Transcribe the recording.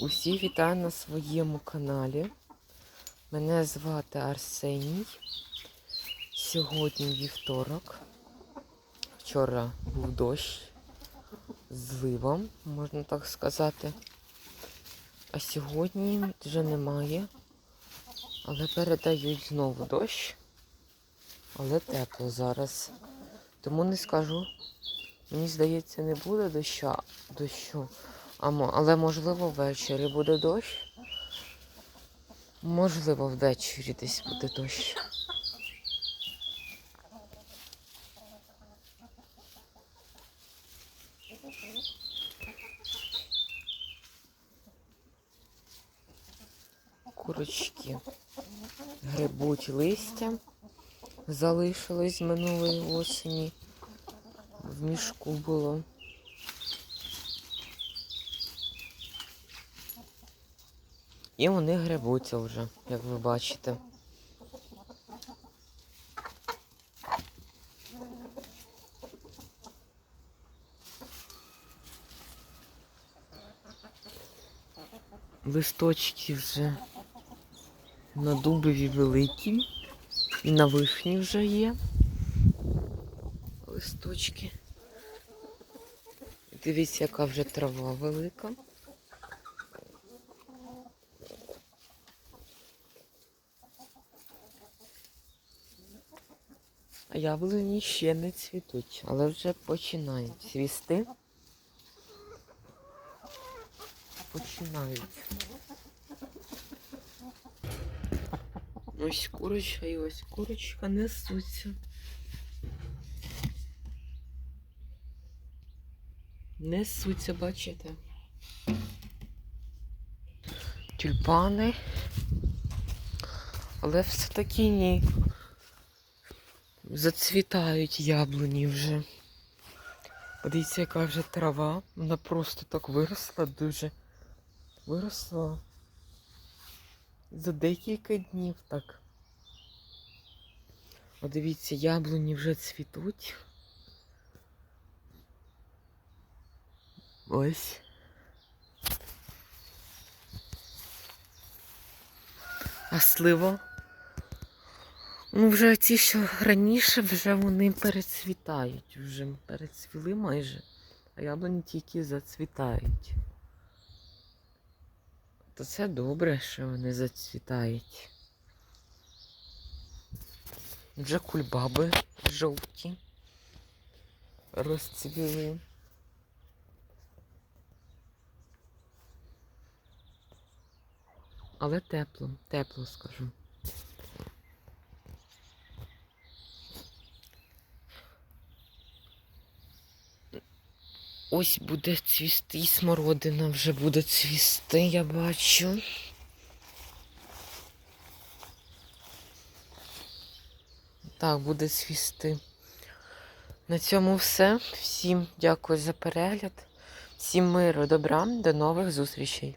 Усі вітаю на своєму каналі. Мене звати Арсеній. Сьогодні вівторок. Вчора був дощ з зливом, можна так сказати. А сьогодні вже немає. Але передають знову дощ. Але тепло зараз. Тому не скажу. Мені здається, не буде доща, дощу. Але можливо ввечері буде дощ. Можливо, ввечері десь буде дощ. Курочки грибуть листя. Залишилось минулої осені. В мішку було. І вони грибуться вже, як ви бачите. Листочки вже на дубові великі. І на вишні вже є. Листочки. Дивіться, яка вже трава велика. Яблуні ще не цвітуть, але вже починають цвісти. Починають. Ось курочка і ось курочка несуться. Несуться, бачите? Тюльпани. Але все-таки ні. Зацвітають яблуні вже. Подивіться, яка вже трава. Вона просто так виросла дуже. Виросла. За декілька днів так. О, дивіться, яблуні вже цвітуть. Ось. А сливо? Ну, вже ті, що раніше, вже вони перецвітають. Вже перецвіли майже, а яблуні тільки зацвітають. То це добре, що вони зацвітають. Вже кульбаби жовті розцвіли. Але тепло, тепло скажу. Ось буде цвісти, і смородина вже буде цвісти, я бачу. Так, буде цвісти. На цьому все. Всім дякую за перегляд. Всім миру, добра, до нових зустрічей.